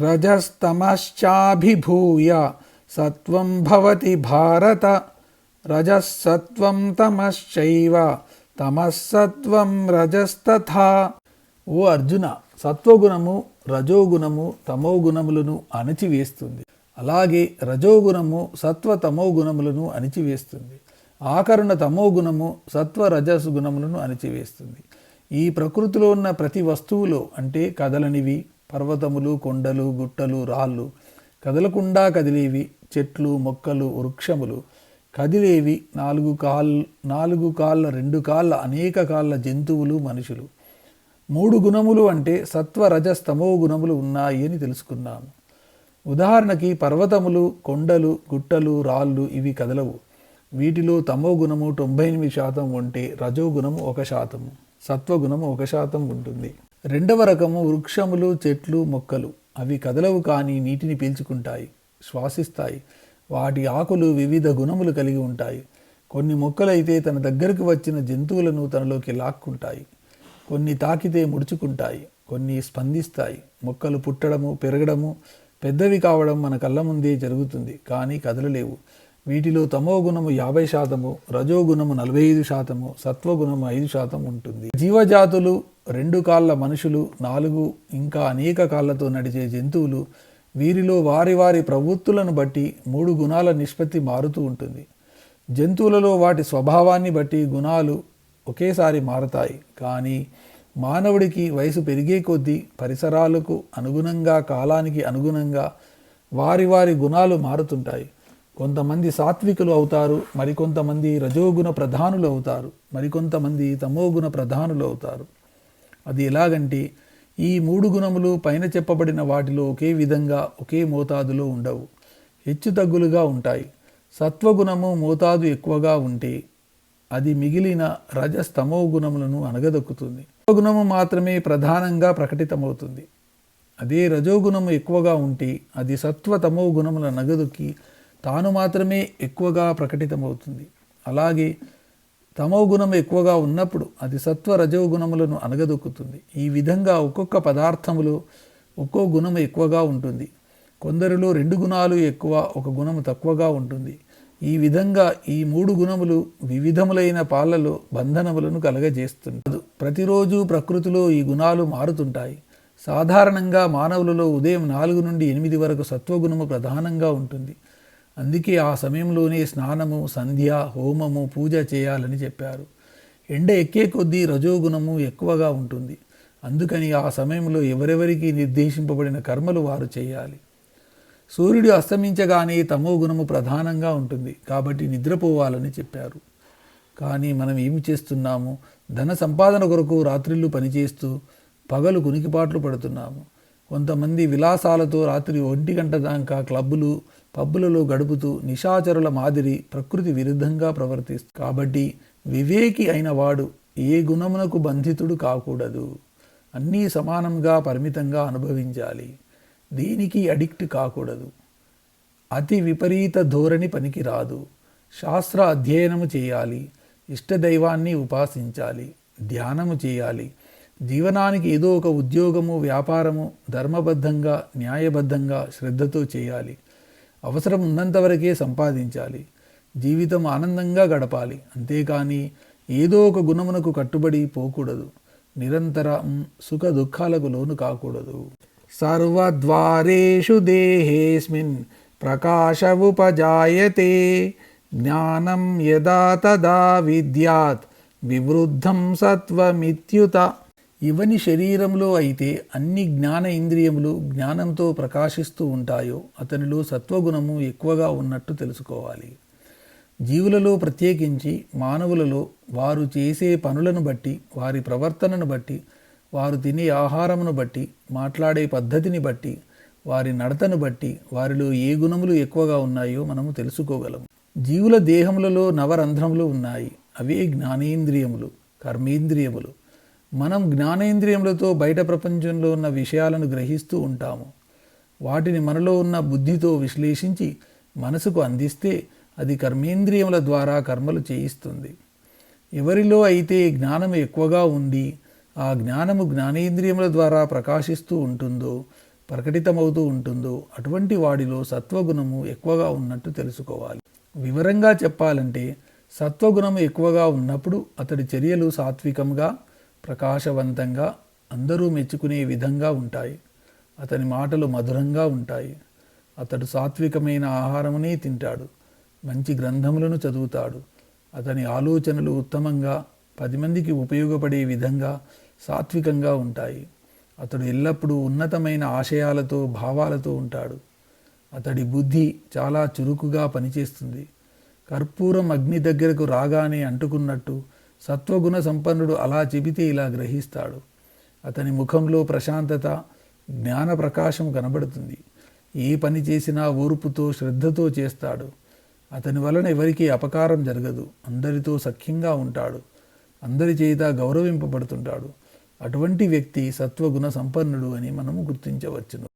రజస్తమశ్చాభిభూయ సత్వం భవతి భారత రజస్సత్వం తమశ్చైవ తమస్సత్వం రజస్తథా ఓ అర్జున సత్వగుణము రజోగుణము తమోగుణములను అణచివేస్తుంది. అలాగే రజోగుణము సత్వ తమోగుణములను అణిచివేస్తుంది. తమో తమోగుణము సత్వ రజస్ గుణములను అణిచివేస్తుంది. ఈ ప్రకృతిలో ఉన్న ప్రతి వస్తువులో అంటే కదలనివి పర్వతములు కొండలు గుట్టలు రాళ్ళు కదలకుండా కదిలేవి చెట్లు మొక్కలు వృక్షములు. కదిలేవి నాలుగు కాల్ నాలుగు కాళ్ళ రెండు కాళ్ళ అనేక కాళ్ళ జంతువులు మనుషులు. మూడు గుణములు అంటే సత్వ రజస్తమో గుణములు ఉన్నాయి అని తెలుసుకున్నాము. ఉదాహరణకి పర్వతములు కొండలు గుట్టలు రాళ్ళు ఇవి కదలవు. వీటిలో తమో గుణము తొంభై ఎనిమిది శాతం ఉంటే రజో గుణము ఒక శాతము సత్వగుణము ఒక శాతం ఉంటుంది. రెండవ రకము వృక్షములు చెట్లు మొక్కలు. అవి కదలవు కానీ నీటిని పీల్చుకుంటాయి శ్వాసిస్తాయి. వాటి ఆకులు వివిధ గుణములు కలిగి ఉంటాయి. కొన్ని మొక్కలైతే తన దగ్గరకు వచ్చిన జంతువులను తనలోకి లాక్కుంటాయి. కొన్ని తాకితే ముడుచుకుంటాయి కొన్ని స్పందిస్తాయి. మొక్కలు పుట్టడము పెరగడము పెద్దవి కావడం మన కళ్ళ ముందే జరుగుతుంది కానీ కదలలేవు. వీటిలో తమో గుణము యాభై శాతము రజోగుణము నలభై ఐదు శాతము సత్వగుణము ఐదు శాతం ఉంటుంది. జీవజాతులు రెండు కాళ్ళ మనుషులు నాలుగు ఇంకా అనేక కాళ్ళతో నడిచే జంతువులు వీరిలో వారి వారి ప్రవృత్తులను బట్టి మూడు గుణాల నిష్పత్తి మారుతూ ఉంటుంది. జంతువులలో వాటి స్వభావాన్ని బట్టి గుణాలు ఒకేసారి మారతాయి. కానీ మానవుడికి వయసు పెరిగే కొద్దీ పరిసరాలకు అనుగుణంగా కాలానికి అనుగుణంగా వారి వారి గుణాలు మారుతుంటాయి. కొంతమంది సాత్వికులు అవుతారు మరికొంతమంది రజోగుణ ప్రధానులు అవుతారు మరికొంతమంది తమోగుణ ప్రధానులు అవుతారు. అది ఎలాగంటే ఈ మూడు గుణములు పైన చెప్పబడిన వాటిలో ఒకే విధంగా ఒకే మోతాదులో ఉండవు. హెచ్చు తగ్గులుగా ఉంటాయి. సత్వగుణము మోతాదు ఎక్కువగా ఉంటే అది మిగిలిన రజస్తమో గుణములను అనగదొక్కుతుంది. గుణము మాత్రమే ప్రధానంగా ప్రకటితమవుతుంది. అదే రజోగుణము ఎక్కువగా ఉంటే అది సత్వ తమో గుణముల నగదొక్కి తాను మాత్రమే ఎక్కువగా ప్రకటితమవుతుంది. అలాగే తమో గుణం ఎక్కువగా ఉన్నప్పుడు అది సత్వ రజో గుణములను అనగదొక్కుతుంది. ఈ విధంగా ఒక్కొక్క పదార్థములో ఒక్కో గుణము ఎక్కువగా ఉంటుంది. కొందరిలో రెండు గుణాలు ఎక్కువ ఒక గుణము తక్కువగా ఉంటుంది. ఈ విధంగా ఈ మూడు గుణములు వివిధములైన పాలలో బంధనములను కలగజేస్తుంది. ప్రతిరోజు ప్రకృతిలో ఈ గుణాలు మారుతుంటాయి. సాధారణంగా మానవులలో ఉదయం నాలుగు నుండి ఎనిమిది వరకు సత్వగుణము ప్రధానంగా ఉంటుంది. అందుకే ఆ సమయంలోనే స్నానము సంధ్య హోమము పూజ చేయాలని చెప్పారు. ఎండ ఎక్కే కొద్దీ రజోగుణము ఎక్కువగా ఉంటుంది. అందుకని ఆ సమయంలో ఎవరెవరికి నిర్దేశింపబడిన కర్మలు వారు చేయాలి. సూర్యుడు అస్తమించగానే తమో గుణము ప్రధానంగా ఉంటుంది. కాబట్టి నిద్రపోవాలని చెప్పారు. కానీ మనం ఏమి చేస్తున్నాము? ధన సంపాదన కొరకు రాత్రిళ్ళు పనిచేస్తూ పగలు కునికిపాట్లు పడుతున్నాము. కొంతమంది విలాసాలతో రాత్రి ఒంటి గంట దాకా క్లబ్బులు పబ్బులలో గడుపుతూ నిశాచరుల మాదిరి ప్రకృతి విరుద్ధంగా ప్రవర్తిస్తుంది కాబట్టి వివేకి అయిన వాడు ఏ గుణమునకు బంధితుడు కాకూడదు. అన్నీ సమానంగా పరిమితంగా అనుభవించాలి. దీనికి అడిక్ట్ కాకూడదు. అతి విపరీత ధోరణి పనికి రాదు శాస్త్ర అధ్యయనము చేయాలి. ఇష్టదైవాన్ని ఉపాసించాలి. ధ్యానము చేయాలి. జీవనానికి ఏదో ఒక ఉద్యోగము వ్యాపారము ధర్మబద్ధంగా న్యాయబద్ధంగా శ్రద్ధతో చేయాలి. అవసరం ఉన్నంతవరకే సంపాదించాలి. జీవితం ఆనందంగా గడపాలి. అంతేకాని ఏదో ఒక గుణమునకు కట్టుబడి పోకూడదు. నిరంతరం సుఖ దుఃఖాలకు లోను కాకూడదు. సర్వద్వారేషు దేహేస్మిన్ ప్రకాశవుపజాయతే జ్ఞానం యదా తదా విద్యాత్. వివృద్ధం సత్వమిత్యుత. ఇవని శరీరంలో అయితే అన్ని జ్ఞాన ఇంద్రియములు జ్ఞానంతో ప్రకాశిస్తూ ఉంటాయో అతనిలో సత్వగుణము ఎక్కువగా ఉన్నట్టు తెలుసుకోవాలి. జీవులలో ప్రత్యేకించి మానవులలో వారు చేసే పనులను బట్టి వారి ప్రవర్తనను బట్టి వారు తినే ఆహారమును బట్టి మాట్లాడే పద్ధతిని బట్టి వారి నడతను బట్టి వారిలో ఏ గుణములు ఎక్కువగా ఉన్నాయో మనము తెలుసుకోగలము. జీవుల దేహములలో నవరంధ్రములు ఉన్నాయి. అవే జ్ఞానేంద్రియములు కర్మేంద్రియములు. మనం జ్ఞానేంద్రియములతో బయట ప్రపంచంలో ఉన్న విషయాలను గ్రహిస్తూ ఉంటాము. వాటిని మనలో ఉన్న బుద్ధితో విశ్లేషించి మనసుకు అందిస్తే అది కర్మేంద్రియముల ద్వారా కర్మలు చేయిస్తుంది. ఎవరిలో అయితే జ్ఞానము ఎక్కువగా ఉండి ఆ జ్ఞానము జ్ఞానేంద్రియముల ద్వారా ప్రకాశిస్తూ ఉంటుందో ప్రకటితమవుతూ ఉంటుందో అటువంటి వాడిలో సత్వగుణము ఎక్కువగా ఉన్నట్టు తెలుసుకోవాలి. వివరంగా చెప్పాలంటే సత్వగుణము ఎక్కువగా ఉన్నప్పుడు అతడి చర్యలు సాత్వికంగా ప్రకాశవంతంగా అందరూ మెచ్చుకునే విధంగా ఉంటాయి. అతని మాటలు మధురంగా ఉంటాయి. అతడు సాత్వికమైన ఆహారమునే తింటాడు. మంచి గ్రంథములను చదువుతాడు. అతని ఆలోచనలు ఉత్తమంగా పది మందికి ఉపయోగపడే విధంగా సాత్వికంగా ఉంటాయి. అతడు ఎల్లప్పుడూ ఉన్నతమైన ఆశయాలతో భావాలతో ఉంటాడు. అతడి బుద్ధి చాలా చురుకుగా పనిచేస్తుంది. కర్పూరం అగ్ని దగ్గరకు రాగానే అంటుకున్నట్టు సత్వగుణ సంపన్నుడు అలా చెబితే ఇలా గ్రహిస్తాడు. అతని ముఖంలో ప్రశాంతత జ్ఞాన ప్రకాశం కనబడుతుంది. ఏ పని చేసినా ఓర్పుతో శ్రద్ధతో చేస్తాడు. అతని వలన ఎవరికీ అపకారం జరగదు. అందరితో సఖ్యంగా ఉంటాడు. అందరి చేత గౌరవింపబడుతుంటాడు. అటువంటి వ్యక్తి సత్వగుణ సంపన్నుడు అని మనము గుర్తించవచ్చును.